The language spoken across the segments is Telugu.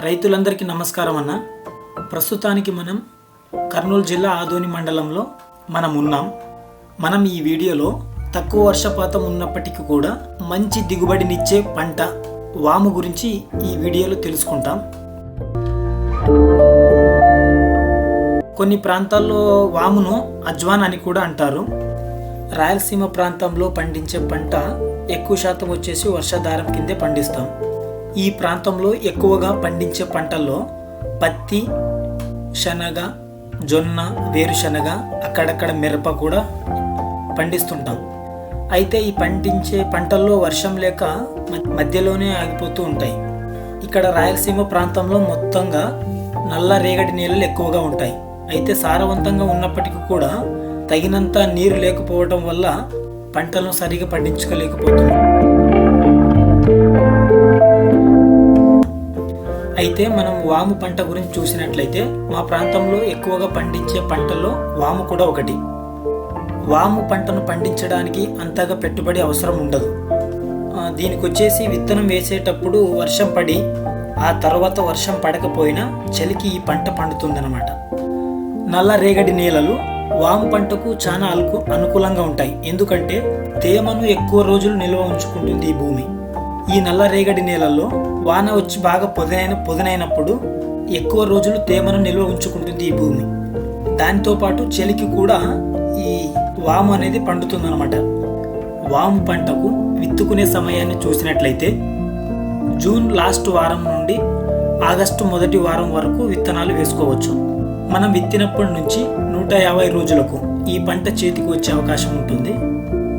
రైతులందరికీ నమస్కారం అన్న. ప్రస్తుతానికి మనం కర్నూలు జిల్లా ఆదోని మండలంలో మనం ఉన్నాం. మనం ఈ వీడియోలో తక్కువ వర్షపాతం ఉన్నప్పటికీ కూడా మంచి దిగుబడినిచ్చే పంట వాము గురించి ఈ వీడియోలో తెలుసుకుంటాం. కొన్ని ప్రాంతాల్లో వామును అజ్వాన్ అని కూడా అంటారు. రాయలసీమ ప్రాంతంలో పండించే పంట ఎక్కువ శాతం వచ్చేసి వర్షాధారం కిందే పండిస్తాం. ఈ ప్రాంతంలో ఎక్కువగా పండించే పంటల్లో పత్తి శనగ జొన్న వేరుశనగ అక్కడక్కడ మిరప కూడా పండిస్తుంటాం. అయితే ఈ పండించే పంటల్లో వర్షం లేక మ- మధ్యలోనే ఆగిపోతూ ఉంటాయి. ఇక్కడ రాయలసీమ ప్రాంతంలో మొత్తంగా నల్ల రేగడి నీళ్ళు ఎక్కువగా ఉంటాయి. అయితే సారవంతంగా ఉన్నప్పటికీ కూడా తగినంత నీరు లేకపోవడం వల్ల పంటలను సరిగా పండించుకోలేకపోతున్నాం అయితే మనం వాము పంట గురించి చూసినట్లయితే మా ప్రాంతంలో ఎక్కువగా పండించే పంటల్లో వాము కూడా ఒకటి. వాము పంటను పండించడానికి అంతగా పెట్టుబడి అవసరం ఉండదు. దీనికి వచ్చేసి విత్తనం వేసేటప్పుడు వర్షం పడి ఆ తర్వాత వర్షం పడకపోయినా చలికి ఈ పంట పండుతుందన్నమాట. నల్ల రేగడి నేలలు వాము పంటకు చాలా అనుకూలంగా ఉంటాయి. ఎందుకంటే తేమను ఎక్కువ రోజులు నిల్వ ఉంచుకుంటుంది ఈ భూమి. ఈ నల్ల రేగడి నేలల్లో వాన వచ్చి బాగా పొదనైన పొదనైనప్పుడు ఎక్కువ రోజులు తేమను నిల్వ ఉంచుకుంటుంది ఈ భూమి. దాంతోపాటు చలికి కూడా ఈ వాము అనేది పండుతుందన్నమాట. వాము పంటకు విత్తుకునే సమయాన్ని చూసినట్లయితే జూన్ లాస్ట్ వారం నుండి ఆగస్టు మొదటి వారం వరకు విత్తనాలు వేసుకోవచ్చు. మనం విత్తినప్పటి నుంచి నూట యాభై రోజులకు ఈ పంట చేతికి వచ్చే అవకాశం ఉంటుంది.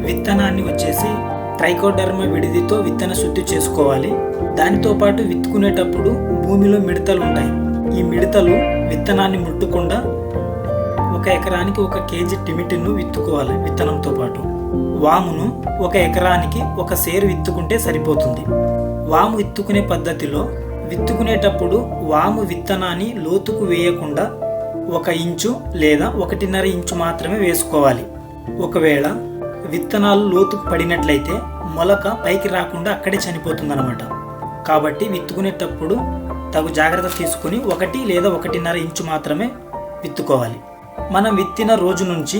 విత్తనాన్ని వచ్చేసి ట్రైకోడర్మా విడిదితో విత్తన శుద్ధి చేసుకోవాలి. దానితో పాటు విత్తుకునేటప్పుడు భూమిలో మిడతలు ఉంటాయి. ఈ మిడతలు విత్తనాన్ని ముట్టకుండా ఒక ఎకరానికి ఒక కేజీ టిమిటిన్ను విత్తుకోవాలి విత్తనంతో పాటు. వామును ఒక ఎకరానికి ఒక సేరు విత్తుకుంటే సరిపోతుంది. వాము విత్తుకునే పద్ధతిలో విత్తుకునేటప్పుడు వాము విత్తనాన్ని లోతుకు వేయకుండా ఒక ఇంచు లేదా ఒకటిన్నర ఇంచు మాత్రమే వేసుకోవాలి. ఒకవేళ విత్తనాలు లోతుకు పడినట్లయితే మొలక పైకి రాకుండా అక్కడే చనిపోతుందన్నమాట. కాబట్టి విత్తుకునేటప్పుడు తగు జాగ్రత్త తీసుకుని ఒకటి లేదా ఒకటిన్నర ఇంచు మాత్రమే విత్తుకోవాలి. మనం విత్తిన రోజు నుంచి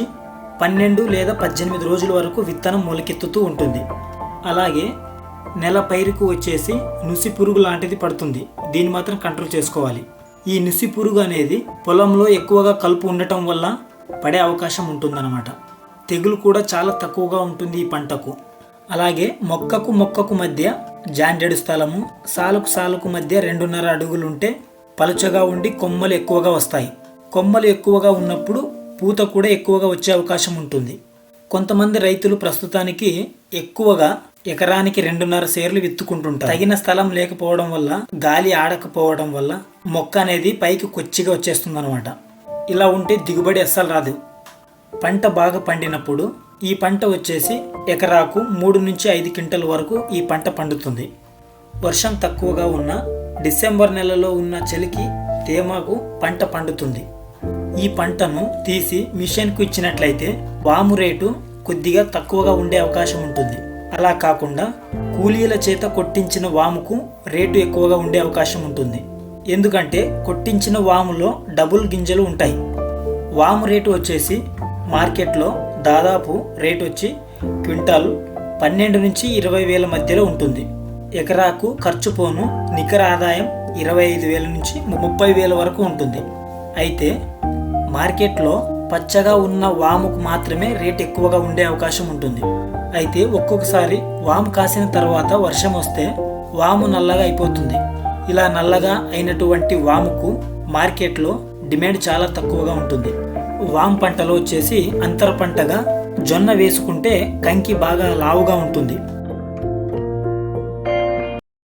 పన్నెండు లేదా పద్దెనిమిది రోజుల వరకు విత్తనం మొలకెత్తుతూ ఉంటుంది. అలాగే నెల పైరుకు వచ్చేసి నుసి పురుగు లాంటిది పడుతుంది. దీన్ని మాత్రం కంట్రోల్ చేసుకోవాలి. ఈ నుసి పురుగు అనేది పొలంలో ఎక్కువగా కలుపు ఉండటం వల్ల పడే అవకాశం ఉంటుందన్నమాట. తెగులు కూడా చాలా తక్కువగా ఉంటుంది ఈ పంటకు. అలాగే మొక్కకు మొక్కకు మధ్య జాండెడు స్థలము సాలుకు సాలుకు మధ్య రెండున్నర అడుగులుంటే పలుచగా ఉండి కొమ్మలు ఎక్కువగా వస్తాయి. కొమ్మలు ఎక్కువగా ఉన్నప్పుడు పూత కూడా ఎక్కువగా వచ్చే అవకాశం ఉంటుంది. కొంతమంది రైతులు ప్రస్తుతానికి ఎక్కువగా ఎకరానికి రెండున్నర సేర్లు విత్తుకుంటుంటారు. తగిన స్థలం లేకపోవడం వల్ల గాలి ఆడకపోవడం వల్ల మొక్క అనేది పైకి కొచ్చిగా వచ్చేస్తుంది అనమాట ఇలా ఉంటే దిగుబడి అస్సలు రాదు. పంట బాగా పండినప్పుడు ఈ పంట వచ్చేసి ఎకరాకు మూడు నుంచి ఐదు క్వింటల్ వరకు ఈ పంట పండుతుంది. వర్షం తక్కువగా ఉన్న డిసెంబర్ నెలలో ఉన్న చలికి తేమకు పంట పండుతుంది. ఈ పంటను తీసి మిషన్కు ఇచ్చినట్లయితే వాము రేటు కొద్దిగా తక్కువగా ఉండే అవకాశం ఉంటుంది. అలా కాకుండా కూలీల చేత కొట్టించిన వాముకు రేటు ఎక్కువగా ఉండే అవకాశం ఉంటుంది. ఎందుకంటే కొట్టించిన వాములో డబుల్ గింజలు ఉంటాయి. వాము రేటు వచ్చేసి మార్కెట్లో దాదాపు రేట్ వచ్చి క్వింటాల్ పన్నెండు నుంచి ఇరవై వేల మధ్యలో ఉంటుంది. ఎకరాకు ఖర్చు పోను నికర ఆదాయం ఇరవై ఐదు వేల నుంచి ముప్పై వేల వరకు ఉంటుంది. అయితే మార్కెట్లో పచ్చగా ఉన్న వాముకు మాత్రమే రేట్ ఎక్కువగా ఉండే అవకాశం ఉంటుంది. అయితే ఒక్కొక్కసారి వాము కాసిన తర్వాత వర్షం వస్తే వాము నల్లగా అయిపోతుంది. ఇలా నల్లగా అయినటువంటి వాముకు మార్కెట్లో డిమాండ్ చాలా తక్కువగా ఉంటుంది. వామ్ పంటలో వచ్చేసి అంతర పంటగా జొన్న వేసుకుంటే కంకి బాగా లావుగా ఉంటుంది.